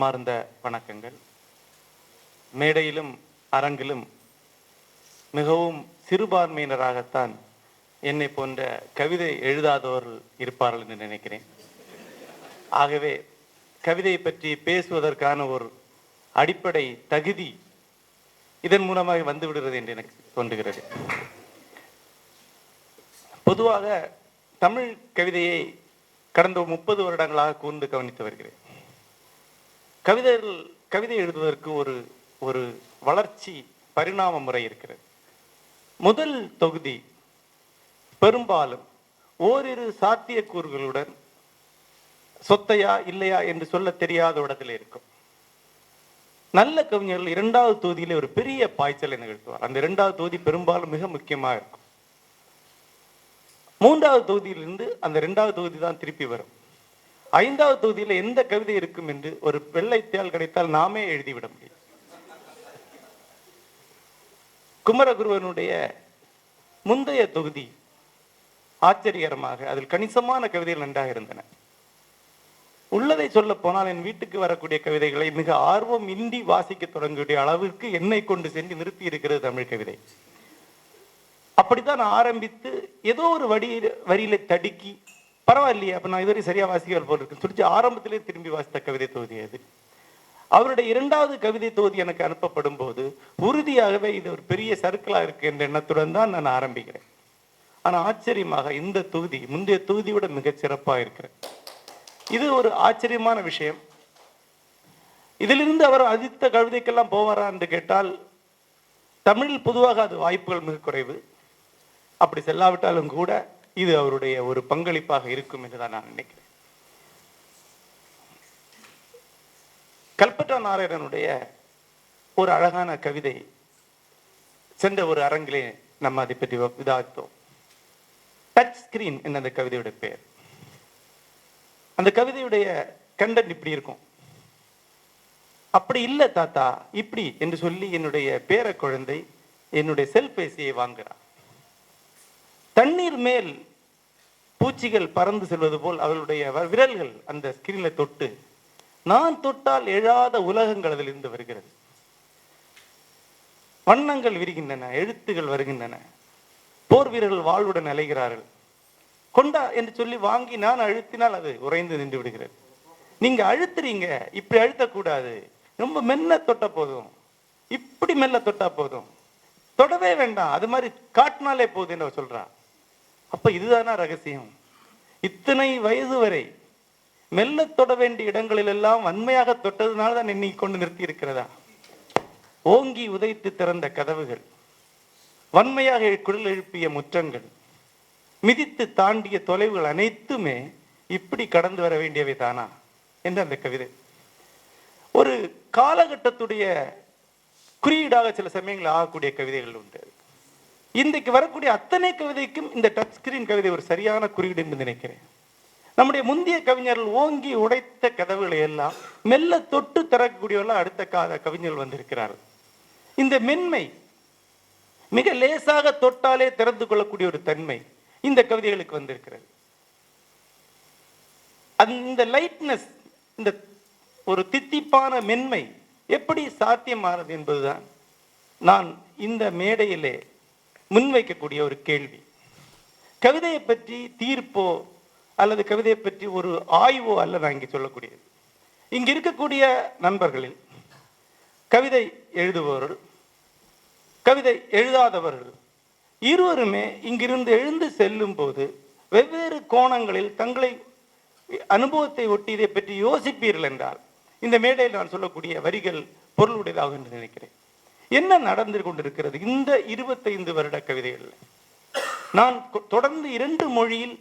மனமார்ந்த வணக்கங்கள். மேடையிலும் அரங்கிலும் மிகவும் சிறுபான்மையினராகத்தான் என்னை போன்ற கவிதை எழுதாதவர்கள் இருப்பார்கள் என்று நினைக்கிறேன். ஆகவே கவிதையை பற்றி பேசுவதற்கான ஒரு அடிப்படை தகுதி இதன் மூலமாக வந்து விடுகிறது என்று எனக்கு தோன்றுகிறது. பொதுவாக தமிழ் கவிதையை கடந்த முப்பது வருடங்களாக கூர்ந்து கவனித்து வருகிறேன். கவிதைகள் கவிதை எழுதுவதற்கு ஒரு ஒரு வளர்ச்சி பரிணாம முறை இருக்கிறது. முதல் தொகுதி பெரும்பாலும் ஓரிரு சாத்தியக்கூறுகளுடன் சொத்தையா இல்லையா என்று சொல்ல தெரியாத இடத்துல இருக்கும். நல்ல கவிஞர்கள் இரண்டாவது தொகுதியிலே ஒரு பெரிய பாய்ச்சலை நிகழ்த்துவார். அந்த இரண்டாவது தொகுதி பெரும்பாலும் மிக முக்கியமாக இருக்கும். மூன்றாவது தொகுதியிலிருந்து அந்த இரண்டாவது தொகுதி தான் திருப்பி வரும். ஐந்தாவது தொகுதியில் எந்த கவிதை இருக்கும் என்று ஒரு வெள்ளைத்தாள் கிடைத்தால் நாமே எழுதிவிட முடியும். குமரகுருவனுடைய முந்தைய தொகுதி ஆச்சரியகரமாக அதில் கணிசமான கவிதைகள் நன்றாக இருந்தன. உள்ளதை சொல்ல போனால் என் வீட்டுக்கு வரக்கூடிய கவிதைகளை மிக ஆர்வம் இன்றி வாசிக்க தொடங்கக்கூடிய அளவிற்கு என்னை கொண்டு சென்று நிறுத்தி இருக்கிறது தமிழ் கவிதை. அப்படித்தான் ஆரம்பித்து ஏதோ ஒரு வடி வரியில தடுக்கி பரவாயில்லையே அப்போ நான் இதுவரை சரியாக வாசிக்கல் போல் இருக்கு. சொல்லி ஆரம்பத்திலே திரும்பி வாசித்த கவிதை தொகுதி அது அவருடைய இரண்டாவது கவிதை தொகுதி எனக்கு அனுப்பப்படும் போது உறுதியாகவே இது ஒரு பெரிய சர்க்கிளாக இருக்கு என்ற எண்ணத்துடன் தான் நான் ஆரம்பிக்கிறேன். ஆனால் ஆச்சரியமாக இந்த தொகுதி முந்தைய தொகுதியோட விட மிகச் இருக்கிறேன் இது ஒரு ஆச்சரியமான விஷயம். இதிலிருந்து அவர் அதித்த கவிதைக்கெல்லாம் போவாரா என்று கேட்டால் தமிழில் பொதுவாக அது வாய்ப்புகள் மிக குறைவு. அப்படி செல்லாவிட்டாலும் கூட இது அவருடைய ஒரு பங்களிப்பாக இருக்கும் என்று தான் நான் நினைக்கிறேன். கல்பட்டா நாராயணனுடைய ஒரு அழகான கவிதை சென்ற ஒரு அரங்கிலே நம்ம அதை பற்றி விதாத்தோம் டச் ஸ்கிரீன் என்ற அந்த கவிதையுடைய பெயர். அந்த கவிதையுடைய கண்டென்ட் இப்படி இருக்கும். அப்படி இல்லை தாத்தா இப்படி என்று சொல்லி என்னுடைய பேர குழந்தை என்னுடைய செல்பேசியை வாங்குறான் தண்ணீர் மேல் பூச்சிகள் பறந்து செல்வது போல் அவளுடைய வ- விரல்கள் அந்த ஸ்கிரீனில் தொட்டு நான் தொட்டால் எழாத உலகங்கள் அதிலிருந்து வருகிறது. வண்ணங்கள் விரிகின்றன எழுத்துகள் வருகின்றன. போர் வீரர்கள் வாழ்வுடன் அலைகிறார்கள். கொண்டா என்று சொல்லி வாங்கி நான் அழுத்தினால் அது உறைந்து நின்று விடுகிறது. நீங்க அழுத்துறீங்க இப்படி அழுத்தக்கூடாது. ரொம்ப மெல்ல தொட்ட போதும். இப்படி மெல்ல தொட்டா போதும். தொடவே வேண்டாம். அது மாதிரி காட்டினாலே போதும் அவர் சொல்றா. அப்போ இதுதானா ரகசியம்? இத்தனை வயது வரை மெல்ல தொட வேண்டிய இடங்களில் எல்லாம் வன்மையாக தொட்டதுனால தான் என்னை கொண்டு நிறுத்தி இருக்கிறதா ஓங்கி உதைத்து திறந்த கதவுகள் வன்மையாக குரல் எழுப்பிய முற்றங்கள் மிதித்து தாண்டிய தொலைவுகள் அனைத்துமே இப்படி கடந்து வர வேண்டியவை தானா? என்று அந்த கவிதை. ஒரு காலகட்டத்துடைய குறியீடாக சில சமயங்கள் ஆகக்கூடிய கவிதைகள் உண்டு. இன்றைக்கு வரக்கூடிய அத்தனை கவிதைக்கும் இந்த டச் ஸ்கிரீன் கவிதை ஒரு சரியான குறியீடு என்று நினைக்கிறேன். நம்முடைய முந்தைய கவிஞர்கள் ஓங்கி உடைத்த கதவுகளை எல்லாம் மெல்ல தொட்டு திறக்கக்கூடியவர்கள் அடுத்த கால கவிஞர்கள் வந்திருக்கிறார்கள். இந்த மென்மை மிக லேசாக தொட்டாலே திறந்து கொள்ளக்கூடிய ஒரு தன்மை இந்த கவிதைகளுக்கு வந்திருக்கிறது. அந்த லைட்னஸ் இந்த ஒரு தித்திப்பான மென்மை எப்படி சாத்தியமானது என்பதுதான் நான் இந்த மேடையிலே முன்வைக்கக்கூடிய ஒரு கேள்வி. கவிதையை பற்றி தீர்ப்போ அல்லது கவிதையை பற்றி ஒரு ஆய்வோ அல்ல நான் இங்கே சொல்லக்கூடியது. இங்கு இருக்கக்கூடிய நண்பர்களில் கவிதை எழுதுபவர்கள் கவிதை எழுதாதவர்கள் இருவருமே இங்கிருந்து எழுந்து செல்லும் போது வெவ்வேறு கோணங்களில் தங்களை அனுபவத்தை ஒட்டி இதை பற்றி யோசிப்பீர்கள் என்றால் இந்த மேடையில் நான் சொல்லக்கூடிய வரிகள் பொருளுடையதாக என்று நினைக்கிறேன். என்ன நடந்து கொண்டிருக்கிறது? இந்த இருபத்தைந்து வருட கவிதைகள். நான் தொடர்ந்து இரண்டு மொழியில்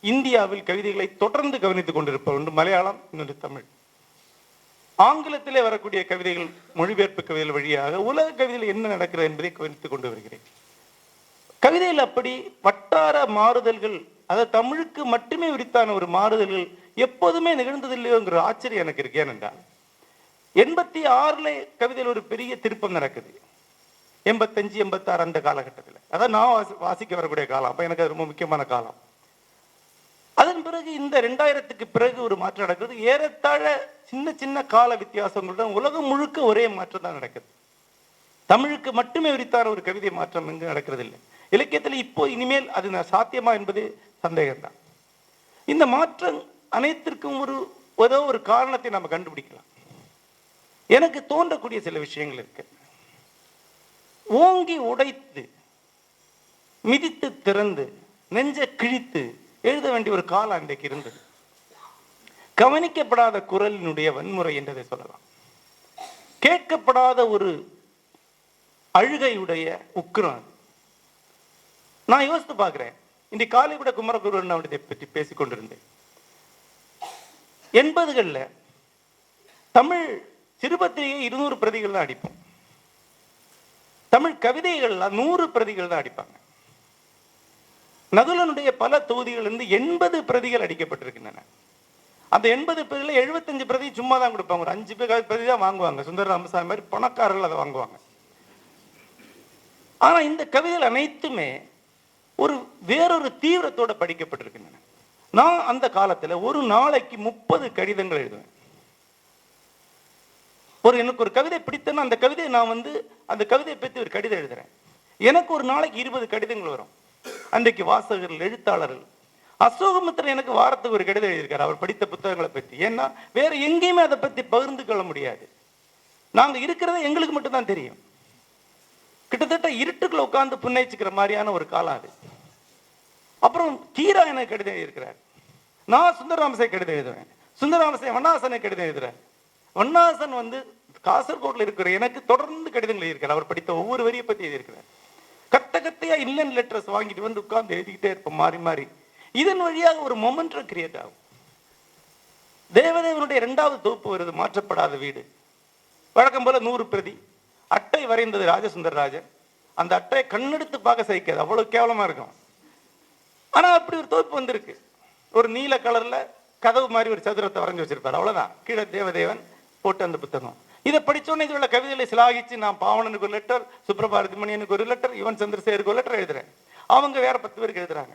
இந்தியாவில் கவிதைகளை தொடர்ந்து கவனித்துக் கொண்டிருப்பவர் ஒன்று மலையாளம் இன்னொன்று தமிழ். ஆங்கிலத்திலே வரக்கூடிய கவிதைகள் மொழிபெயர்ப்பு கவிதைகள் வழியாக உலக கவிதையில் என்ன நடக்கிறது என்பதை கவனித்துக் கொண்டு வருகிறேன். கவிதையில் அப்படி வட்டார மாறுதல்கள் அதாவது தமிழுக்கு மட்டுமே உரித்தான ஒரு மாறுதல்கள் எப்போதுமே நிகழ்ந்ததில்லையோங்கிற ஆச்சரியம் எனக்கு இருக்கு. ஏனென்றால் எண்பத்தி ஆறுல கவிதையில் ஒரு பெரிய திருப்பம் நடக்குது. எண்பத்தஞ்சு எண்பத்தாறு அந்த காலகட்டத்தில். அதான் நான் வாசி- வாசிக்க வரக்கூடிய காலம். அப்போ எனக்கு அது ரொம்ப முக்கியமான காலம். அதன் பிறகு இந்த ரெண்டாயிரத்துக்கு பிறகு ஒரு மாற்றம் நடக்கிறது ஏறத்தாழ சின்ன சின்ன கால வித்தியாசங்களுடன் உலகம் முழுக்க ஒரே மாற்றம் தான் நடக்குது. தமிழுக்கு மட்டுமே உரித்தான ஒரு கவிதை மாற்றம் இங்கு நடக்கிறது இல்லை இலக்கியத்தில் இப்போ இனிமேல் அது சாத்தியமா என்பது சந்தேகம்தான். இந்த மாற்றம் அனைத்திற்கும் ஒரு ஏதோ ஒரு காரணத்தை நம்ம கண்டுபிடிக்கலாம். எனக்கு தோன்றக்கூடிய சில விஷயங்கள் இருக்கு. ஓங்கி உடைத்து மிதித்து திறந்து நெஞ்ச கிழித்து எழுத வேண்டிய ஒரு காலம் அன்றைக்கு இருந்தது. கவனிக்கப்படாத குரலினுடைய வன்முறை என்றதை சொல்லலாம். கேட்கப்படாத ஒரு அழுகையுடைய உக்கிரம். நான் யோசித்து பார்க்கிறேன். இன்றைக்கு காலை கூட குமரகுருவன் அவருடைய பற்றி பேசிக்கொண்டிருந்தேன். எண்பதுகளில் தமிழ் சிறுபத்திரிகை இருநூறு பிரதிகள் தான் அடிப்போம். தமிழ் கவிதைகள்லாம் நூறு பிரதிகள் தான் அடிப்பாங்க. நகுலனுடைய பல தொகுதிகள் இருந்து எண்பது பிரதிகள் அடிக்கப்பட்டிருக்கின்றன. அந்த எண்பது பிரதிகள் எழுபத்தஞ்சு பிரதி சும்மா தான் கொடுப்பாங்க. ஒரு அஞ்சு பேர் பிரதி தான் வாங்குவாங்க. சுந்தர ராமசாமி மாதிரி பணக்காரர்கள் அதை வாங்குவாங்க. ஆனா இந்த கவிதைகள் அனைத்துமே ஒரு வேறொரு தீவிரத்தோட படிக்கப்பட்டிருக்கின்றன. நான் அந்த காலத்துல ஒரு நாளைக்கு முப்பது கடிதங்கள் எழுதுவேன். ஒரு எனக்கு ஒரு கவிதை பிடித்தேன்னா அந்த கவிதையை நான் வந்து அந்த கவிதையை பற்றி ஒரு கடிதம் எழுதுறேன். எனக்கு ஒரு நாளைக்கு இருபது கடிதங்கள் வரும். அன்றைக்கு வாசகர்கள் எழுத்தாளர்கள். அசோகமித்திரன் எனக்கு வாரத்துக்கு ஒரு கடிதம் எழுதியிருக்காரு. அவர் படித்த புத்தகங்களை பற்றி ஏன்னா வேற எங்கேயுமே அதை பற்றி பகிர்ந்து கொள்ள முடியாது. நாங்கள் இருக்கிறது எங்களுக்கு மட்டும்தான் தெரியும். கிட்டத்தட்ட இருட்டுக்குள்ள உட்காந்து புன்னைச்சிக்கிற மாதிரியான ஒரு காலம் அது. அப்புறம் கீரா எனக்கு கடிதம் எழுதியிருக்கிறார். நான் சுந்தரராமசை கடிதம் எழுதுவேன். சுந்தரராமசை வண்ணாசனை கடிதம் எழுதுறேன். வண்ணாசன் வந்து காசர்கோட்ல இருக்கிற எனக்கு தொடர்ந்து கடிதங்கள் எழுதியிருக்கார். அவர் படித்த ஒவ்வொரு வரியை பத்தி எழுதியிருக்கிறார். கத்த கத்தையா இல்லன் லெட்டர்ஸ் வாங்கிட்டு வந்து உட்கார்ந்து எழுதிக்கிட்டே இருப்போம் மாறி மாறி. இதன் வழியாக ஒரு மொமெண்டம் கிரியேட் ஆகும். தேவதேவனுடைய இரண்டாவது தொகுப்பு வருது மாற்றப்படாத வீடு. வழக்கம் போல நூறு பிரதி. அட்டை வரைந்தது ராஜசுந்தர் ராஜன். அந்த அட்டையை கண்ணெடுத்து பார்க்க சகிக்காது அவ்வளவு கேவலமா இருக்கும். ஆனா அப்படி ஒரு தொகுப்பு வந்திருக்கு. ஒரு நீல கலர்ல கதவு மாதிரி ஒரு சதுரத்தை வரைஞ்சு வச்சிருப்பார். அவ்வளவுதான். கீழே தேவதேவன் போட்டு அந்த புத்தகம். இதை படித்தோன்னே இதில் உள்ள கவிதைகளை சிலாகிச்சு நான் பாவனனுக்கு ஒரு லெட்டர் சுப்ரபாரதிமணியனுக்கு ஒரு லெட்டர் யுவன் சந்திரசேகருக்கு ஒரு லெட்டர் எழுதுறேன். அவங்க வேற பத்து பேருக்கு எழுதுறாங்க.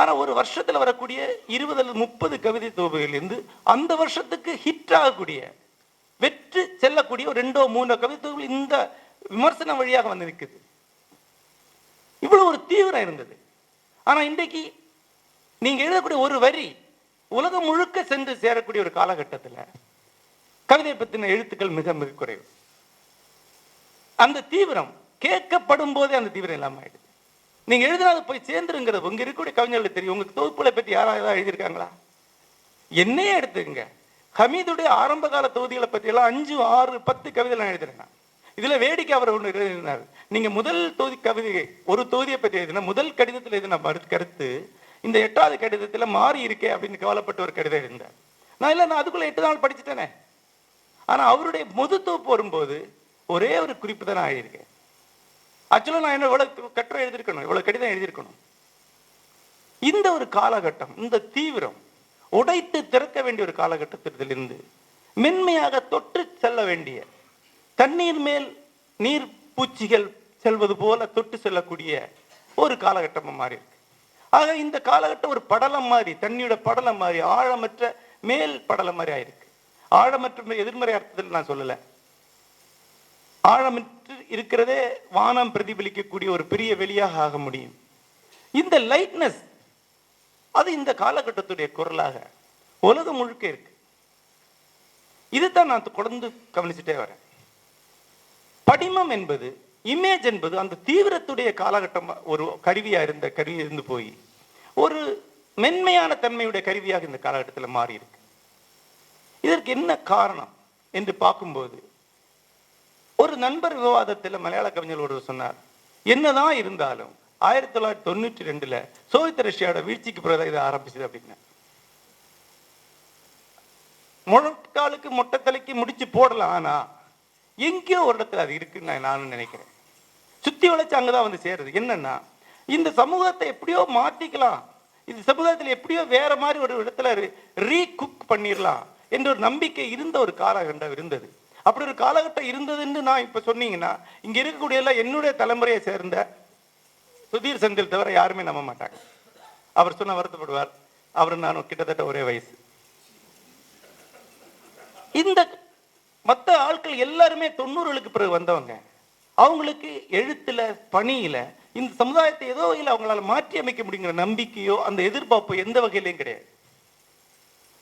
ஆனா ஒரு வருஷத்துல வரக்கூடிய இருபது அல்லது முப்பது கவிதை தொகுப்புகளிலிருந்து அந்த வருஷத்துக்கு ஹிட் ஆகக்கூடிய வெற்றி செல்லக்கூடிய ஒரு ரெண்டோ மூணோ கவிதை தொகுப்புகள் இந்த விமர்சனம் வழியாக வந்து நிற்குது இவ்வளவு ஒரு தீவிரம் இருந்தது. ஆனா இன்றைக்கு நீங்க எழுதக்கூடிய ஒரு வரி உலகம் முழுக்க சென்று சேரக்கூடிய ஒரு காலகட்டத்துல கவிதை பத்தின எழுத்துக்கள் மிக மிக குறைவு. அந்த தீவிரம் கேட்கப்படும் போதே அந்த தீவிரம் இல்லாம ஆயிடுது. நீங்க எழுதினா போய் சேர்ந்துருங்கிறது உங்க இருக்கக்கூடிய கவிஞர்களுக்கு தெரியும். உங்க தொகுப்புகளை பற்றி யாராவது ஏதாவது எழுதியிருக்காங்களா? என்னையே எடுத்துக்கங்க. ஹமீதுடைய ஆரம்ப கால தொகுதிகளை பற்றி எல்லாம் அஞ்சு ஆறு பத்து கவிதை நான் எழுதுறேன் இதுல வேடிக்கை அவர் ஒன்று எழுதினார். நீங்க முதல் தொகுதி கவிதை ஒரு தொகுதியை பற்றி எழுதினா முதல் கடிதத்தில் எழுதின மறு- கருத்து இந்த எட்டாவது கடிதத்துல மாறி இருக்கே அப்படின்னு கவலைப்பட்ட ஒரு கடிதம் எழுந்தார் நான் இல்லை நான் அதுக்குள்ள எட்டு நாள் படிச்சுட்டேனே. ஆனா அவருடைய முதுத்துவப்பு வரும்போது ஒரே ஒரு குறிப்பு தான் நான் எழுதியிருக்கேன் ஆக்சுவலாக நான் என்ன இவ்வளோ கட்டுரை எழுதியிருக்கணும் இவ்வளவு கடிதம் எழுதியிருக்கணும். இந்த ஒரு காலகட்டம் இந்த தீவிரம் உடைத்து திறக்க வேண்டிய ஒரு காலகட்டத்திலிருந்து மென்மையாக தொற்று செல்ல வேண்டிய தண்ணீர் மேல் நீர் பூச்சிகள் செல்வது போல தொட்டு செல்லக்கூடிய ஒரு காலகட்டமாக மாறி இருக்கு ஆக இந்த காலகட்டம் ஒரு படலம் மாதிரி தண்ணியோட படலம் மாதிரி ஆழமற்ற மேல் படலம் மாதிரி ஆயிருக்கு. ஆழமற்ற எதிர்மறை அர்த்தத்தில் நான் சொல்லலை. ஆழமற்று இருக்கிறதே வானம் பிரதிபலிக்கக்கூடிய ஒரு பெரிய வெளியாக ஆக முடியும். இந்த லைட்னஸ் அது இந்த காலகட்டத்துடைய குரலாக உலகம் முழுக்க இருக்கு. இதுதான் நான் தொடர்ந்து கவனிச்சுட்டே வரேன். படிமம் என்பது இமேஜ் என்பது அந்த தீவிரத்துடைய காலகட்டம் ஒரு கருவியா இருந்த கருவி இருந்து போய் ஒரு மென்மையான தன்மையுடைய கருவியாக இந்த காலகட்டத்தில் மாறி இருக்கு இதற்கு என்ன காரணம் என்று பார்க்கும்போது ஒரு நண்பர் விவாதத்தில் மலையாள கவிஞர் ஒருவர் சொன்னார் என்னதான் இருந்தாலும் ஆயிரத்தி தொள்ளாயிரத்தி தொண்ணூற்றி ரெண்டுல சோவியத் ரஷ்யாவோட வீழ்ச்சிக்கு பிறகு இதை ஆரம்பிச்சது அப்படின்னா முழக்காலுக்கு மொட்டை தலைக்கு முடிச்சு போடலாம் ஆனா எங்கேயோ ஒரு இடத்துல அது இருக்குன்னு நான் நினைக்கிறேன். சுத்தி வளைச்சு அங்கதான் வந்து சேருது. என்னன்னா இந்த சமூகத்தை எப்படியோ மாத்திக்கலாம். இந்த சமுதாயத்தில் எப்படியோ வேற மாதிரி ஒரு இடத்துல ரீ குக் பண்ணிடலாம் என்ற ஒரு நம்பிக்கை இருந்த ஒரு காலகட்டம் இருந்தது. அப்படி ஒரு காலகட்டம் இருந்ததுன்னு நான் இப்போ சொன்னீங்கன்னா இங்கே இருக்கக்கூடிய எல்லாம் என்னுடைய தலைமுறையை சேர்ந்த சுதீர் செந்தில் தவிர யாருமே நம்ப மாட்டாங்க. அவர் சொன்ன வருத்தப்படுவார் அவர் நானும் கிட்டத்தட்ட ஒரே வயசு. இந்த மற்ற ஆட்கள் எல்லாருமே தொண்ணூறுகளுக்கு பிறகு வந்தவங்க. அவங்களுக்கு எழுத்துல பணியில இந்த சமுதாயத்தை ஏதோ வகையில் அவங்களால மாற்றி அமைக்க முடியுங்கிற நம்பிக்கையோ அந்த எதிர்பார்ப்போ எந்த வகையிலையும் கிடையாது.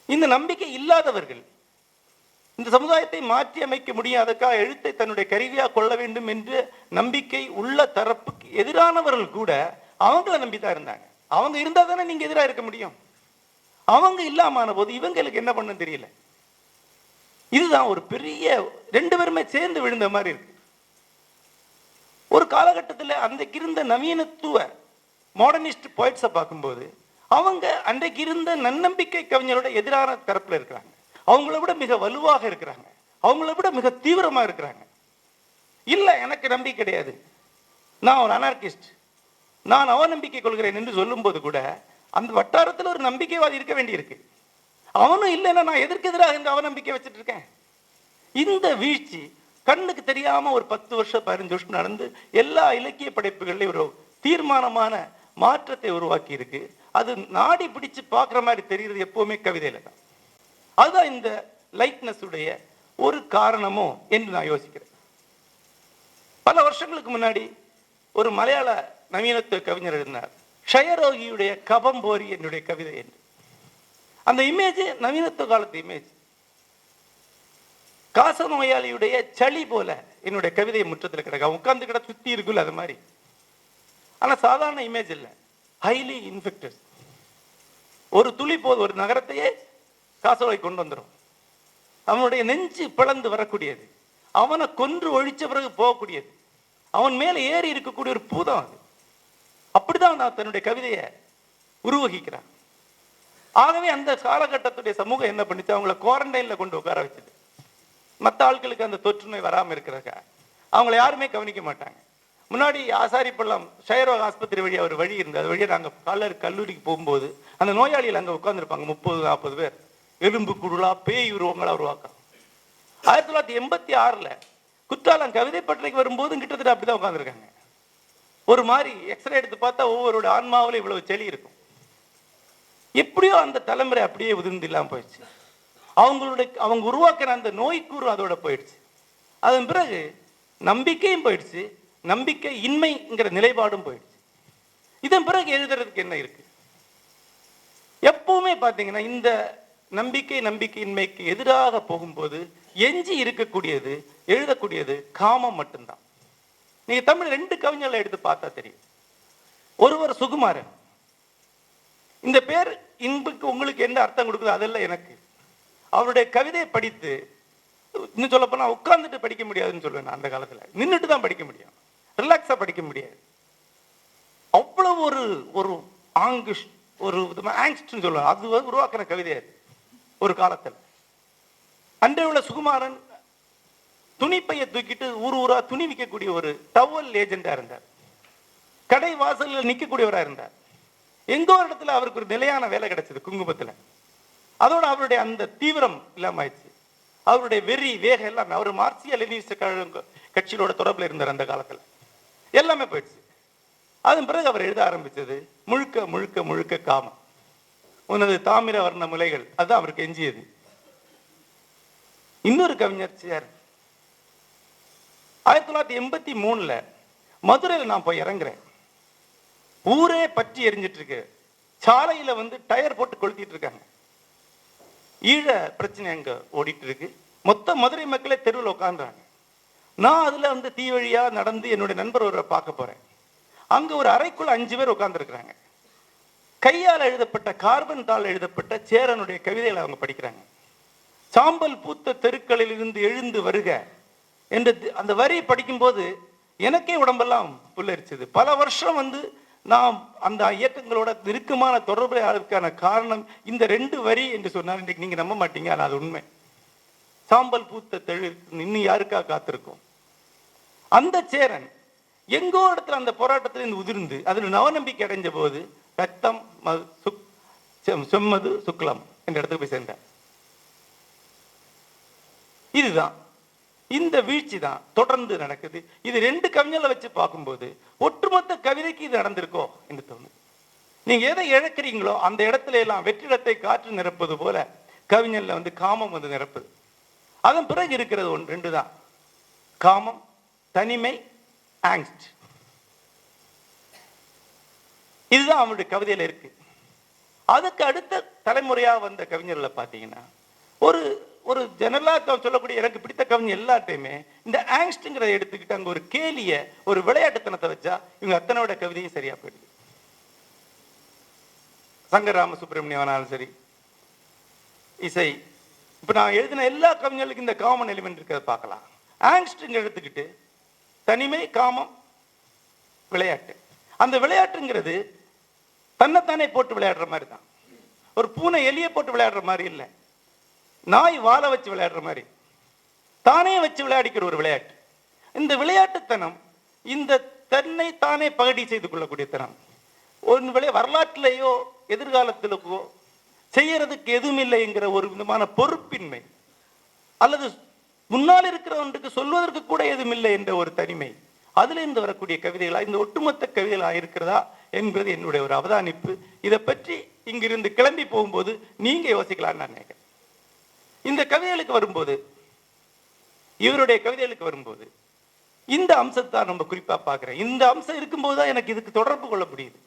இந்த நம்பிக்கை இல்லாதவர்கள் இந்த சமுதாயத்தை மாற்றி அமைக்க முடியும் எழுத்தை தன்னுடைய கருவியாக கொள்ள வேண்டும் என்று நம்பிக்கை உள்ள தரப்புக்கு எதிரானவர்கள் கூட அவங்கள நம்பி தான் இருந்தாங்க. அவங்க இருந்தால் தானே நீங்கள் எதிராக இருக்க முடியும். அவங்க இல்லாம போது இவங்களுக்கு என்ன பண்ண தெரியல. இதுதான் ஒரு பெரிய ரெண்டு பேருமே சேர்ந்து விழுந்த மாதிரி இருக்கு. ஒரு காலகட்டத்தில் அந்த இருந்த நவீனத்துவ மாடர்னிஸ்ட் போய்ட்ஸை பார்க்கும்போது அவங்க அன்றைக்கு இருந்த நன்னம்பிக்கை கவிஞரோட எதிரான தரப்பில் இருக்கிறாங்க. அவங்கள விட மிக வலுவாக இருக்கிறாங்க. அவங்கள விட மிக தீவிரமா இருக்கிறாங்க. இல்லை எனக்கு நம்பிக்கை கிடையாது. நான் ஒரு அனார்கிஸ்ட் நான் அவநம்பிக்கை கொள்கிறேன் என்று சொல்லும்போது கூட அந்த வட்டாரத்தில் ஒரு நம்பிக்கைவாதி இருக்க வேண்டியிருக்கு. அவனும் இல்லைன்னா நான் எதற்கு எதிராக இந்த அவநம்பிக்கை வச்சுட்டு இருக்கேன்? இந்த வீழ்ச்சி கண்ணுக்கு தெரியாம ஒரு பத்து வருஷம் பதினஞ்சு வருஷம் நடந்து எல்லா இலக்கிய படைப்புகள்லையும் ஒரு தீர்மானமான மாற்றத்தை உருவாக்கி இருக்கு அது நாடி பிடிச்சு பார்க்குற மாதிரி தெரிகிறது எப்பவுமே கவிதையில தான். அதுதான் இந்த லைட்னஸ் உடைய ஒரு காரணமோ என்று நான் யோசிக்கிறேன். பல வருஷங்களுக்கு முன்னாடி ஒரு மலையாள நவீனத்துவ கவிஞர் இருந்தார். க்ஷயரோகியுடைய கபம்போரி என்னுடைய கவிதை என்று. அந்த இமேஜ் நவீனத்துவ காலத்து இமேஜ் காச நோயாளியுடைய சளி போல என்னுடைய கவிதை முற்றத்தில் கிடக்க. அவன் உட்கார்ந்து கிட சுத்தி இருக்குல்ல அது மாதிரி. ஆனா சாதாரண இமேஜ் இல்லை. ஹைலி இன்ஃபெக்டட் ஒரு துளி போது ஒரு நகரத்தையே காசோலை கொண்டு வந்துடும் அவனுடைய நெஞ்சு பிளந்து வரக்கூடியது. அவனை கொன்று ஒழிச்ச பிறகு போகக்கூடியது. அவன் மேலே ஏறி இருக்கக்கூடிய ஒரு பூதம் அது. அப்படிதான் நான் தன்னுடைய கவிதையை உருவகிக்கிறான். ஆகவே அந்த காலகட்டத்துடைய சமூகம் என்ன பண்ணிச்சு? அவங்கள குவாரண்டைன்ல கொண்டு உட்கார வச்சது. மற்ற ஆட்களுக்கு அந்த தொற்று நோய் வராமல் இருக்கிறதுக்கா அவங்கள யாருமே கவனிக்க மாட்டாங்க. முன்னாடி ஆசாரிப்பள்ளம் ஷயரோக ஆஸ்பத்திரி வழி ஒரு வழி இருந்தது. அது வழியாக நாங்கள் கல்லர் கல்லூரிக்கு போகும்போது அந்த நோயாளிகள் அங்கே உட்காந்துருப்பாங்க முப்பது நாற்பது பேர். எலும்பு குடுலா பேய் உருவங்களா உருவாக்கம். ஆயிரத்தி தொள்ளாயிரத்தி எண்பத்தி ஆறில் குற்றாலம் கவிதை பட்டறைக்கு வரும்போது கிட்டத்தட்ட அப்படிதான் உட்காந்துருக்காங்க ஒரு மாதிரி எக்ஸ்ரே எடுத்து பார்த்தா ஒவ்வொருடைய ஆன்மாவிலும் இவ்வளவு செளி இருக்கும். எப்படியோ அந்த தலைமுறை அப்படியே உதிர்ந்து இல்லாமல் போயிடுச்சு. அவங்களுடைய அவங்க உருவாக்கின அந்த நோய்க்கூறு அதோட போயிடுச்சு. அதன் பிறகு நம்பிக்கையும் போயிடுச்சு. நம்பிக்கை இன்மைங்கிற நிலைப்பாடும் போயிடுச்சு. இதன் பிறகு எழுதுறதுக்கு என்ன இருக்கு? எப்பவுமே பார்த்தீங்கன்னா இந்த நம்பிக்கை நம்பிக்கையின்மைக்கு எதிராக போகும்போது எஞ்சி இருக்கக்கூடியது எழுதக்கூடியது காமம் மட்டும்தான். நீங்க தமிழ் ரெண்டு கவிஞர்களை எடுத்து பார்த்தா தெரியும். ஒருவர் சுகுமாரன். இந்த பேர் இன்புக்கு உங்களுக்கு என்ன அர்த்தம் கொடுக்குது அதெல்லாம் எனக்கு. அவருடைய கவிதையை படித்து இன்னும் சொல்ல போனா உட்கார்ந்துட்டு படிக்க முடியாதுன்னு சொல்லுவேன் அந்த காலத்துல. நின்றுட்டு தான் படிக்க முடியும். ரிலாக்ஸா படிக்க முடியாது. அவ்வளோ ஒரு ஒரு ஆங்கிஷ் ஒரு ஆங்ஸ்ட்னு சொல்லுவாங்க. அது வந்து உருவாக்கின கவிதை அது ஒரு காலத்தில். அன்றைய உள்ள சுகுமாரன் துணிப்பையை தூக்கிட்டு ஊர் ஊரா துணி விற்கக்கூடிய ஒரு டவல் ஏஜெண்டா இருந்தார். கடை வாசலில் நிற்கக்கூடியவராக இருந்தார். எங்கோ ஒரு இடத்துல அவருக்கு ஒரு நிலையான வேலை கிடைச்சது குங்குமத்தில். அதோட அவருடைய அந்த தீவிரம் இல்லாம ஆயிடுச்சு அவருடைய வெறி வேகம் எல்லாமே அவர் மார்க்சிய லெனினிஸ்ட் கழக- கட்சியோட தொடர்பில் இருந்தார் அந்த காலத்தில். எல்லாமே போயிடுச்சு. அதன் பிறகு அவர் எழுத ஆரம்பிச்சது முழுக்க முழுக்க முழுக்க காமம். உனது தாமிர வர்ண முலைகள் அதுதான் அவருக்கு எஞ்சியது. இன்னொரு கவிஞர் சேர் ஆயிரத்தி தொள்ளாயிரத்தி எண்பத்தி மூணுல மதுரையில் நான் போய் இறங்குறேன். ஊரே பற்றி எரிஞ்சிட்டு இருக்கு சாலையில வந்து டயர் போட்டு கொளுத்திட்டு இருக்காங்க. ஈழ பிரச்சனை அங்க ஓடிட்டு இருக்கு. மொத்த மதுரை மக்களே தெருவில் உட்காந்துறாங்க நான் அதில் வந்து தீ வழியாக நடந்து என்னுடைய நண்பர் ஒருவரை பார்க்க போகிறேன் அங்கே ஒரு அறைக்குள் அஞ்சு பேர் உட்காந்துருக்குறாங்க கையால் எழுதப்பட்ட கார்பன் தாள் எழுதப்பட்ட சேரனுடைய கவிதைகளை அவங்க படிக்கிறாங்க. சாம்பல் பூத்த தெருக்களில் இருந்து எழுந்து வருக என்று அந்த வரி படிக்கும்போது எனக்கே உடம்பெல்லாம் புல்லரிச்சது. பல வருஷம் வந்து நாம் அந்த இயக்கங்களோட நெருக்கமான தொடர்பு அதற்கான காரணம் இந்த ரெண்டு வரி என்று சொன்னார் இன்றைக்கு நீங்கள் நம்ப மாட்டீங்க ஆனால் அது உண்மை. சாம்பல் பூத்த தெரு இன்னும் யாருக்கா காத்திருக்கும்? அந்த சேரன் எங்கோ இடத்துல அந்த போராட்டத்திலிருந்து உதிர்ந்து அதில் நவநம்பிக்கை அடைஞ்ச போது ரத்தம் மது சுக் செம்- செம்மது சுக்லம் என்ற இடத்துக்கு போய் சேர்ந்தார். இதுதான். இந்த வீழ்ச்சி தான் தொடர்ந்து நடக்குது. இது ரெண்டு கவிஞர்களை வச்சு பார்க்கும்போது ஒட்டுமொத்த கவிதைக்கு இது நடந்திருக்கோ என்று தோணுது. நீங்க எதை இழக்கிறீங்களோ அந்த இடத்துல எல்லாம் வெற்றிடத்தை காற்று நிரப்பது போல கவிஞன்ல வந்து காமம் வந்து நிரப்புது. அதன் பிறகு இருக்கிறது ஒன்று ரெண்டு தான். காமம் தனிமை ஆங்ஸ்ட் இதுதான் அவனுடைய கவிதையில இருக்கு. அதுக்கு அடுத்த தலைமுறையாக வந்த கவிஞர்களை பார்த்தீங்கன்னா ஒரு ஒரு ஜெனரலாக சொல்லக்கூடிய எனக்கு பிடித்த கவிஞர் எல்லாத்தையுமே இந்த ஆங்ஸ்டுங்கிறத எடுத்துக்கிட்டு அங்கே ஒரு கேலிய ஒரு விளையாட்டுத்தனத்தை வச்சா இவங்க அத்தனையோட கவிதையும் சரியா போயிடுது. சங்கர் ராம ஆனாலும் சரி இசை. இப்போ நான் எழுதின எல்லா கவிஞர்களுக்கும் இந்த காமன் எலிமெண்ட் இருக்கிறத பார்க்கலாம். ஆங்ஸ்டுங்க எடுத்துக்கிட்டு தனிமை காமம் விளையாட்டு. அந்த விளையாட்டுங்கிறது தன்னைத்தானே போட்டு விளையாடுற மாதிரி தான் ஒரு பூனை எலியை போட்டு விளையாடுற மாதிரி இல்லை. நாய் வாழை வச்சு விளையாடுற மாதிரி. தானே வச்சு விளையாடிக்கிற ஒரு விளையாட்டு. இந்த விளையாட்டுத்தனம் இந்த தன்னை தானே பகடி செய்து கொள்ளக்கூடிய தனம். ஒரு விளைய வரலாற்றிலேயோ எதிர்காலத்திலுக்கோ செய்யறதுக்கு எதுவும் இல்லைங்கிற ஒரு விதமான பொறுப்பின்மை. அல்லது முன்னால் இருக்கிறவனுக்கு சொல்வதற்கு கூட எதுவும் இல்லை என்ற ஒரு தனிமை. அதிலிருந்து வரக்கூடிய கவிதைகளா இந்த ஒட்டுமொத்த கவிதைகளா இருக்கிறதா என்பது என்னுடைய ஒரு அவதானிப்பு. இதை பற்றி இங்கிருந்து கிளம்பி போகும்போது நீங்க யோசிக்கலாம்னு நான் நினைக்கிறேன். இந்த கவிதைகளுக்கு வரும்போது இவருடைய கவிதைகளுக்கு வரும்போது இந்த அம்சத்தை நம்ம குறிப்பா பார்க்கிறேன். இந்த அம்சம் இருக்கும்போது தான் எனக்கு இதுக்கு தொடர்பு கொள்ள முடியுது.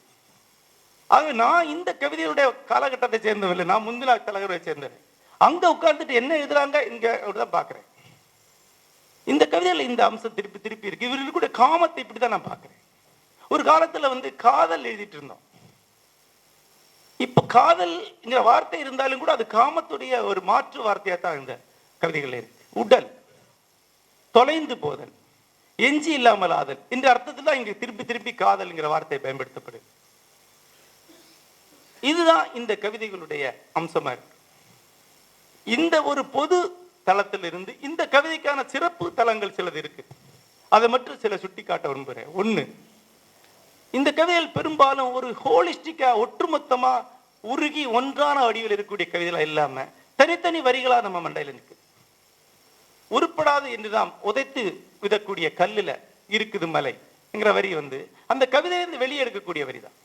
ஆக நான் இந்த கவிதையுடைய காலகட்டத்தை சேர்ந்தவில்லை நான் முந்தின தலைவரை சேர்ந்தவன். அங்க உட்கார்ந்துட்டு என்ன எழுதுறாங்க இங்க தான் பாக்குறேன் இந்த கவிதையில் இந்த அம்சம் திருப்பி திருப்பி இருக்கு. இவர்கள் கூட காமத்தை இப்படிதான் நான் பார்க்கிறேன். ஒரு காலத்துல வந்து காதல் எழுதிட்டு இருந்தோம். இப்ப காதல்ங்கிற வார்த்தை இருந்தாலும் கூட அது காமத்துடைய ஒரு மாற்று வார்த்தையாக தான் இந்த கவிதைகள் இருக்கு. உடல் தொலைந்து போதல் எஞ்சி இல்லாமல் ஆதல் இந்த அர்த்தத்தில் தான் இங்க திருப்பி திருப்பி காதல்ங்கிற வார்த்தை பயன்படுத்தப்படுது. இதுதான் இந்த கவிதைகளுடைய அம்சமா இருக்கு. இந்த ஒரு பொது தளத்தில் இருந்து இந்த கவிதைக்கான சிறப்பு தளங்கள் சிலது இருக்கு. அதை மட்டும் சில சுட்டி காட்ட விரும்புகிறேன் ஒண்ணு இந்த கவிதைகள் பெரும்பாலும் ஒரு ஹோலிஸ்டிக்கா ஒற்றுமொத்தமா உருகி ஒன்றான வடிவில் இருக்கக்கூடிய கவிதைகளா இல்லாம தனித்தனி வரிகளா நம்ம மண்டையில இருக்கு உருப்படாது என்று நாம் உதைத்து விதக்கூடிய கல்லுல இருக்குது மலைங்கிற வரி வந்து அந்த கவிதையிலிருந்து வெளியே எடுக்கக்கூடிய வரி தான்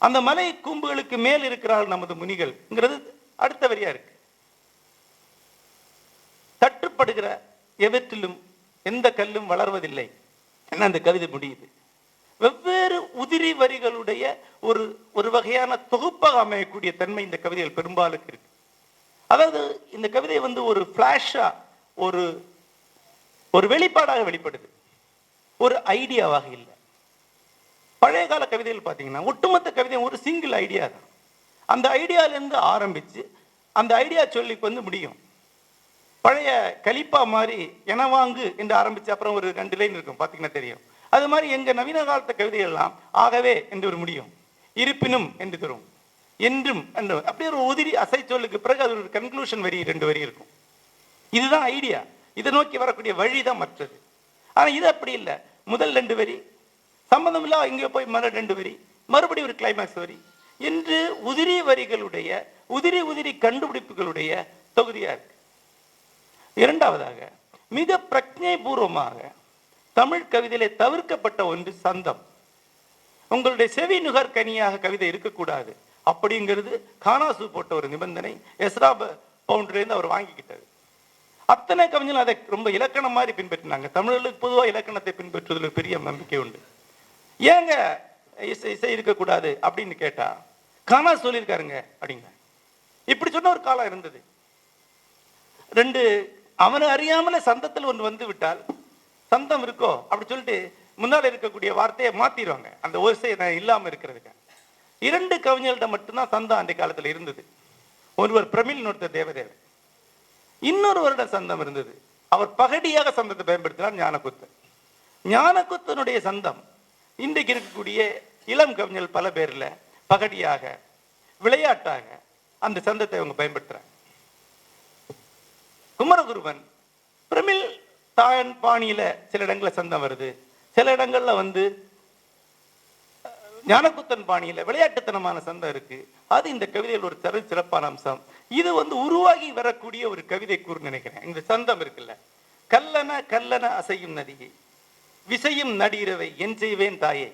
அந்த மலை கூம்புகளுக்கு மேல் இருக்கிறாள் நமது முனிகள்ங்கிறது அடுத்த வரியா இருக்கு. தட்டுப்படுகிற எவற்றிலும் எந்த கல்லும் வளர்வதில்லை. என்ன அந்த கவிதை முடியுது? வெவ்வேறு உதிரி வரிகளுடைய ஒரு ஒரு வகையான தொகுப்பாக அமையக்கூடிய தன்மை இந்த கவிதைகள் பெரும்பாலுக்கு இருக்கு. அதாவது இந்த கவிதை வந்து ஒரு பிளாஷா ஒரு ஒரு வெளிப்பாடாக வெளிப்படுது. ஒரு ஐடியாவாக இல்லை. பழைய கால கவிதைகள் பார்த்தீங்கன்னா ஒட்டுமொத்த கவிதை ஒரு சிங்கிள் ஐடியா தான். அந்த ஐடியாலேருந்து ஆரம்பித்து அந்த ஐடியா சொல்லி வந்து முடியும். பழைய கலிப்பா மாதிரி எனவாங்கு என்று ஆரம்பிச்சு அப்புறம் ஒரு ரெண்டு லைன் இருக்கும். பார்த்தீங்கன்னா தெரியும். அது மாதிரி எங்க நவீன காலத்து கவிதைகள் எல்லாம் ஆகவே என்று ஒரு முடியும். இருப்பினும் என்று தரும். என்றும் என்று. அப்படியே ஒரு உதிரி அசை சொல்லுக்கு பிறகு அது ஒரு கன்க்ளூஷன் வரி ரெண்டு வரி இருக்கும். இதுதான் ஐடியா இதை நோக்கி வரக்கூடிய வழி தான் மற்றது. ஆனா இது அப்படி இல்லை. முதல் ரெண்டு வரி சம்பந்தம் இல்லா இங்கே போய் மறு ரெண்டு வரி மறுபடியும் ஒரு கிளைமேக்ஸ் வரி. என்று உதிரி வரிகளுடைய உதிரி உதிரி கண்டுபிடிப்புகளுடைய தொகுதியா இருக்கு. இரண்டாவதாக மிக பிரஜை பூர்வமாக தமிழ் கவிதையிலே தவிர்க்கப்பட்ட ஒன்று சந்தம். உங்களுடைய செவி நுகர் கனியாக கவிதை இருக்கக்கூடாது. அப்படிங்கிறது கானாசு போட்ட ஒரு நிபந்தனை எஸ்ரா பவுண்டர்லேருந்து அவர் வாங்கிக்கிட்டார். அத்தனை கவிஞர்கள் அதை ரொம்ப இலக்கணம் மாதிரி பின்பற்றினாங்க. தமிழர்களுக்கு பொதுவாக இலக்கணத்தை பின்பற்றுவதில் பெரிய நம்பிக்கை உண்டு. ஏங்க இசை இசை இருக்கக்கூடாது அப்படின்னு கேட்டா கானா சொல்லியிருக்காருங்க அப்படிங்க. இப்படி சொன்ன ஒரு காலம் இருந்தது. ரெண்டு அவனை அறியாமல சந்தத்தில் ஒன்று வந்து விட்டால் சந்தம் இருக்கோ? அப்படி சொல்லிட்டு முன்னால் இருக்கக்கூடிய வார்த்தையை மாத்திடுவாங்க அந்த ஓசை இல்லாமல் இருக்கிறதுக்கு. இரண்டு கவிஞர்கள்ட்ட மட்டும்தான் சந்தம் அந்த காலத்தில் இருந்தது. ஒருவர் பிரமிழ் ஒருத்தர் தேவதேவர் இன்னொரு வருட சந்தம் இருந்தது. அவர் பகடியாக சந்தத்தை பயன்படுத்தினார் ஞானகுத்தன் ஞானகுத்தனுடைய சந்தம் இன்றைக்கு இருக்கக்கூடிய இளம் கவிஞர்கள் பல பேரில் பகடியாக விளையாட்டாக அந்த சந்தத்தை அவங்க பயன்படுத்துகிறாங்க குமரகுருவன் பிரமிழ் தாயன் பாணியில சில இடங்களில் சந்தம் வருது. சில இடங்கள்ல வந்து ஞானகுத்தன் பாணியில விளையாட்டுத்தனமான சந்தம் இருக்கு. அது இந்த கவிதையில் ஒரு தர சிறப்பான அம்சம். இது வந்து உருவாகி வரக்கூடிய ஒரு கவிதை கூறு நினைக்கிறேன். இந்த சந்தம் இருக்குல்ல. கல்லன கல்லன அசையும் நதியை விசையும் நடுகிறவை என் செய்வேன் தாயே.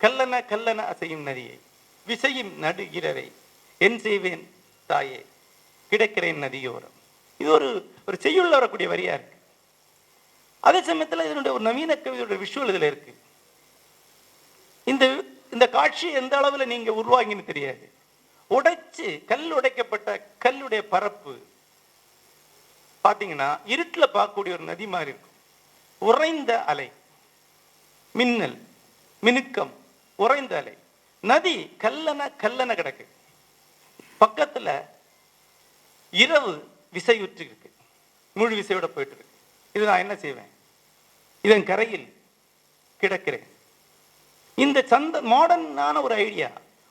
கல்லன கல்லன அசையும் நதியை விசையும் நடுகிறவை என் செய்வேன் தாயே. கிடக்கிறேன் நதியோரம். இது ஒரு ஒரு செய்யுள்ள வரக்கூடிய வரியா இருக்கு. அதே சமயத்துல இதனுடைய ஒரு நவீன கவிதையுடைய விஷுவல் இதில் இருக்கு. இந்த இந்த காட்சி எந்த அளவுல நீங்க உருவாங்கின்னு தெரியாது. உடைச்சு கல் உடைக்கப்பட்ட கல்லுடைய பரப்பு. பாத்தீங்கன்னா இருட்டுல பார்க்கக்கூடிய ஒரு நதி மாதிரி இருக்கும். உறைந்த அலை. மின்னல் மினுக்கம் உறைந்த அலை. நதி கல்லன கல்லன கிடக்கு. பக்கத்துல இரவு விசையுற்று இருக்கு முழு விசையோட போயிட்டு இருக்கு இது நான் என்ன செய்வேன்? இதன் கரையில் கிடக்கிறேன். இந்த சந்த மாடர்னான ஒரு ஐடியா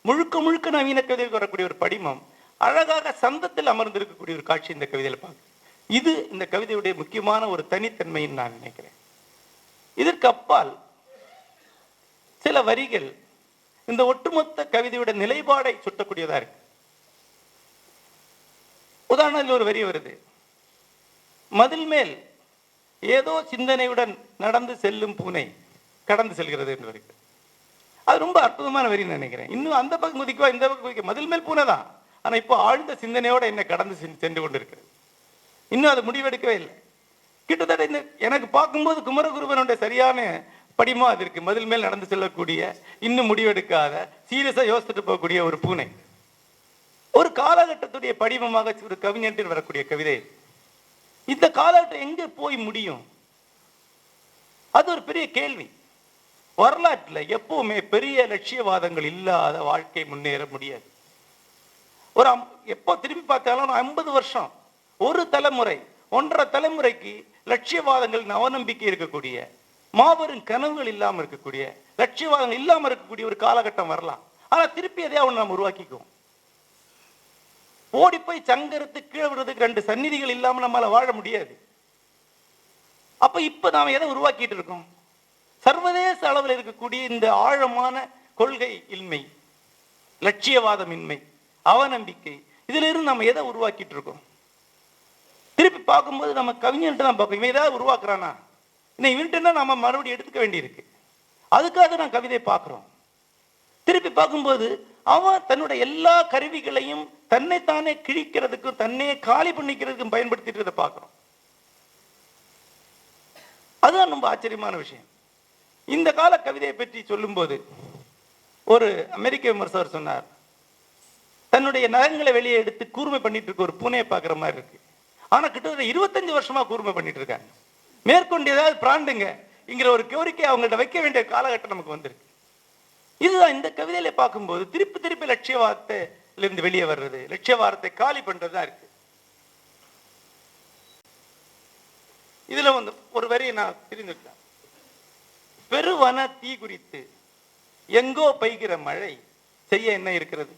முழுக்க முழுக்க நவீன கவிதையில் வரக்கூடிய ஒரு படிமம் அழகாக சந்தத்தில் அமர்ந்திருக்கக்கூடிய ஒரு காட்சி இந்த கவிதையில் பார்க்க. இது இந்த கவிதையுடைய முக்கியமான ஒரு தனித்தன்மைன்னு நான் நினைக்கிறேன். இதற்கு அப்பால் சில வரிகள் இந்த ஒட்டுமொத்த கவிதையோட நிலைப்பாடை சுட்டக்கூடியதா இருக்கு. உதாரணத்தில் ஒரு வரி வருது. மதில் மேல் ஏதோ சிந்தனையுடன் நடந்து செல்லும் பூனை கடந்து செல்கிறது என்று வருகிறது. அது ரொம்ப அற்புதமான வரின்னு நினைக்கிறேன். இன்னும் அந்த பக்கம் குதிக்கோ இந்த பக்கம் குதிக்க? மதில் மேல் பூனை தான். ஆனால் இப்போ ஆழ்ந்த சிந்தனையோடு என்னை கடந்து சென்று- சென்று கொண்டிருக்கிறது. இன்னும் அது முடிவெடுக்கவே இல்லை. கிட்டத்தட்ட இந்த எனக்கு பார்க்கும்போது குமரகுருவனுடைய சரியான படிமா அது இருக்குது மதில் மேல் நடந்து செல்லக்கூடிய இன்னும் முடிவெடுக்காத சீரியஸாக யோசிச்சுட்டு போகக்கூடிய ஒரு பூனை. ஒரு காலகட்டத்துடைய படிமமாக ஒரு கவிஞர்கள் வரக்கூடிய கவிதை. இந்த காலகட்டம் எங்க போய் முடியும்? அது ஒரு பெரிய கேள்வி. வரலாற்றில் எப்பவுமே பெரிய லட்சியவாதங்கள் இல்லாத வாழ்க்கை முன்னேற முடியாது. ஒரு அம்- எப்போ திரும்பி பார்த்தாலும் ஐம்பது வருஷம் ஒரு தலைமுறை ஒன்றரை தலைமுறைக்கு லட்சியவாதங்கள் அவநம்பிக்கை இருக்கக்கூடிய மாபெரும் கனவுகள் இல்லாமல் இருக்கக்கூடிய லட்சியவாதங்கள் இல்லாமல் இருக்கக்கூடிய ஒரு காலகட்டம் வரலாம். ஆனால் திருப்பி எதையாவது ஒன்று நம்ம உருவாக்கிக்குவோம். ஓடி போய் சங்கரத்து கீழே விடுறதுக்கு ரெண்டு சந்நிதிகள் இல்லாம நம்மளால் வாழ முடியாது. அப்ப இப்ப நாம எதை உருவாக்கிட்டு இருக்கோம்? சர்வதேச அளவில் இருக்கக்கூடிய இந்த ஆழமான கொள்கை இன்மை லட்சியவாதமின்மை அவநம்பிக்கை இதுல இருந்து நம்ம எதை உருவாக்கிட்டு இருக்கோம்? திருப்பி பார்க்கும்போது நம்ம கவிஞன்ட்டு தான் பார்க்கணும் இவன் ஏதாவது உருவாக்குறானா? இன்னும் இவன்ட்டு நம்ம மறுபடியும் எடுத்துக்க வேண்டியிருக்கு. அதுக்காக நான் கவிதை பார்க்குறோம். திருப்பி பார்க்கும்போது அவன் தன்னுடைய எல்லா கருவிகளையும் தன்னைத்தானே கிழிக்கிறதுக்கும் தன்னையே காலி பண்ணிக்கிறதுக்கும் பயன்படுத்திட்டு பார்க்குறோம். அதுதான் ரொம்ப ஆச்சரியமான விஷயம். இந்த கால கவிதையை பற்றி சொல்லும்போது ஒரு அமெரிக்க விமர்சகர் சொன்னார் தன்னுடைய நகங்களை வெளியே எடுத்து கூர்மை பண்ணிட்டு இருக்க ஒரு பூனையை பார்க்குற மாதிரி இருக்கு. ஆனா கிட்டத்தட்ட இருபத்தஞ்சு வருஷமா கூர்மை பண்ணிட்டு இருக்காங்க. மேற்கொண்டு ஏதாவது பிராண்டுங்க இங்கிற ஒரு கோரிக்கை அவங்கள்ட்ட வைக்க வேண்டிய காலகட்டம் நமக்கு வந்திருக்கு. இதுதான் இந்த கவிதையில பார்க்கும்போது திருப்பி திருப்பி லட்சியவாதத்திலிருந்து இருந்து வெளியே வர்றது. லட்சிய வாரத்தை காலி பண்றதுதான் இருக்கு. இதுல வந்து ஒரு வரியை நான் தெரிந்துட்டேன் பெருவன தீ குறித்து எங்கோ பெய்கிற மழை செய்ய என்ன இருக்கிறது?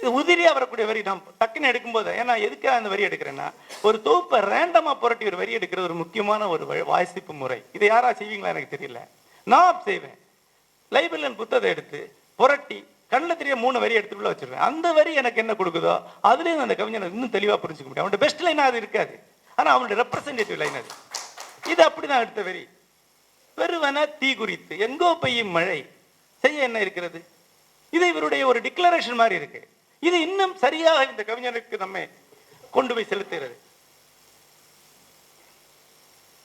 இது உதிரியா வரக்கூடிய வரி. நான் டக்குன்னு எடுக்கும்போது ஏன்னா எதுக்கு அந்த வரி எடுக்கிறேன்னா ஒரு தொகுப்பை ரேண்டமா புரட்டி ஒரு வரி எடுக்கிறது ஒரு முக்கியமான ஒரு வாசிப்பு முறை. இதை யாரா செய்வீங்களா எனக்கு தெரியல. நான் செய்வேன். லைப்ரரியில் புத்தகத்தை எடுத்து புரட்டி கண்ணில் தெரிய மூணு வரி எடுத்து உள்ள வச்சிருக்கேன் அந்த வரி எனக்கு என்ன கொடுக்குதோ அதுலயும் அந்த கவிஞனை இன்னும் தெளிவா புரிஞ்சுக்க முடியும். அவனோட பெஸ்ட் லைனாக அது இருக்காது. ஆனா அவனுடைய ரெப்ரசன்டேட்டிவ் லைன் அது. இது அப்படிதான் எடுத்த வரி. வெறுவன தீ குறித்து எங்கோ பெய்யும் மழை. செய்ய என்ன இருக்கிறது? இது இவருடைய ஒரு டிக்ளரேஷன் மாதிரி இருக்கு. இது இன்னும் சரியாக இந்த கவிஞனுக்கு நம்மை கொண்டு போய் செலுத்துகிறது.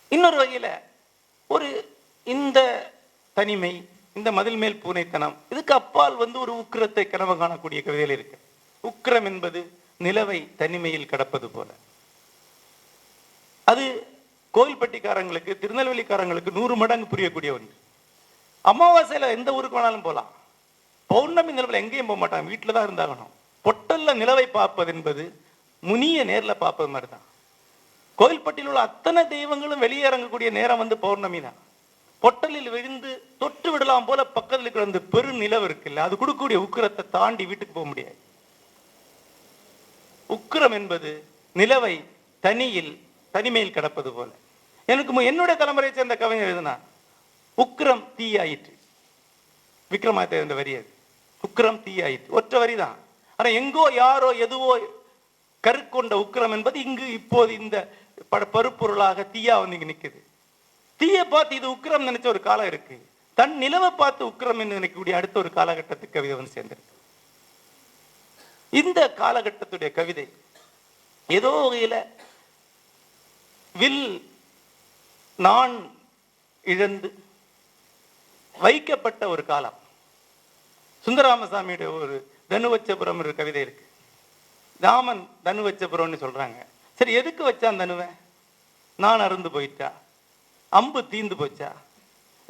இன்னொரு வகையில ஒரு இந்த தனிமை இந்த மதில் மேல் பூனைத்தனம். இதுக்கு அப்பால் வந்து ஒரு உக்கிரத்தை கனவு காணக்கூடிய கவிதையில் இருக்கு. உக்கிரம் என்பது நிலவை தனிமையில் கடப்பது போல. அது கோயில்பட்டிக்காரங்களுக்கு திருநெல்வேலிக்காரங்களுக்கு நூறு மடங்கு புரியக்கூடிய ஒன்று. அமாவாசையில் எந்த ஊருக்கு வேணாலும் போகலாம் பௌர்ணமி நிலவில் எங்கேயும் போக மாட்டாங்க. வீட்டில் தான் இருந்தாகணும். பொட்டல்ல நிலவை பார்ப்பது என்பது முனிய நேர்ல பார்ப்பது மாதிரி தான் கோயில்பட்டியில் உள்ள அத்தனை தெய்வங்களும் வெளியே இறங்கக்கூடிய நேரம் வந்து பௌர்ணமி தான் பொட்டலில் விழுந்து தொட்டு விடலாம் போல பக்கத்தில் இருக்கிற அந்த பெரு நிலவு இருக்குல்ல அது கொடுக்கக்கூடிய உக்கிரத்தை தாண்டி வீட்டுக்கு போக முடியாது. உக்கிரம் என்பது நிலவை தனியில் தனிமையில் கிடப்பது போல. எனக்கு மு- என்னுடைய தலைமுறையை சேர்ந்த கவிஞர் எதுனா உக்கிரம் தீயாயிற்று. விக்ரமாதித்ய இந்த வரி அது. உக்கிரம் தீயாயிற்று. ஒற்ற வரிதான் ஆனா எங்கோ யாரோ எதுவோ கருக்கொண்ட உக்கிரம் என்பது இங்கு இப்போது இந்த பட பருப்பொருளாக தீயா வந்து இங்கு நிக்குது. தீயை பார்த்து இது உக்கிரம் நினைச்ச ஒரு காலம் இருக்கு. தன் நிலவை பார்த்து உக்கிரம் என்று நினைக்கக்கூடிய அடுத்த ஒரு காலகட்டத்துக்கு கவிதை வந்து சேர்ந்திருக்கு. இந்த காலகட்டத்துடைய கவிதை ஏதோ வகையில வில் நான் இழந்து வைக்கப்பட்ட ஒரு காலம். சுந்தரராமசாமியுடைய ஒரு தனுவச்சபுரம் ஒரு கவிதை இருக்கு. ராமன் தனுவச்சபுரம்னு சொல்றாங்க. சரி எதுக்கு வச்சான் தனுவன்? நான் அருந்து போயிட்டா? அம்பு தீந்து போச்சா?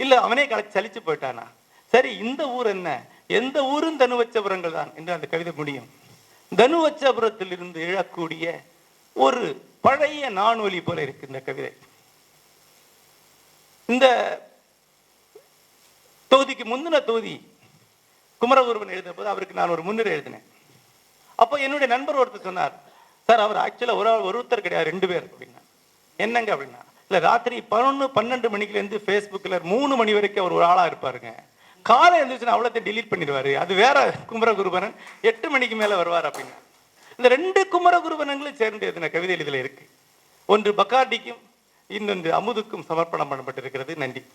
இல்லை அவனே கலை சலிச்சு போயிட்டானா? சரி இந்த ஊர் என்ன? எந்த ஊரும் தனுவச்சபுரங்கள் தான் என்று அந்த கவிதை முடியும். தனுவச்சபுரத்தில் இருந்து எழக்கூடிய ஒரு பழைய நானொலி போல இருக்கு இந்த கவிதை. இந்த தொகுதிக்கு முந்தின தொகுதி குமரகுருவன் எழுதின போது அவருக்கு நான் ஒரு முன்னுரை எழுதினேன். அப்போ என்னுடைய நண்பர் ஒருத்தர் சொன்னார் சார் அவர் ஆக்சுவலாக ஒரு ஒருத்தர் கிடையாது ரெண்டு பேர் அப்படின்னா. என்னங்க அப்படின்னா? இல்லை ராத்திரி பதினொன்று பன்னெண்டு மணிக்குலேருந்து ஃபேஸ்புக்கில் மூணு மணி வரைக்கும் அவர் ஒரு ஆளாக இருப்பாருங்க. காலை எழுந்துச்சுன்னா அவ்வளோத்தையும் டிலீட் பண்ணிடுவாரு. அது வேற குமரகுருபரன். எட்டு மணிக்கு மேலே வருவார் அப்படின்னு. இந்த ரெண்டு குமரகுருபனங்களும் சேர்ந்து எதுன கவிதை இதில் இருக்கு. ஒன்று பக்கார்டிக்கும் இன்னொன்று அமுதுக்கும் சமர்ப்பணம் பண்ணப்பட்டிருக்கிறது. நன்றி.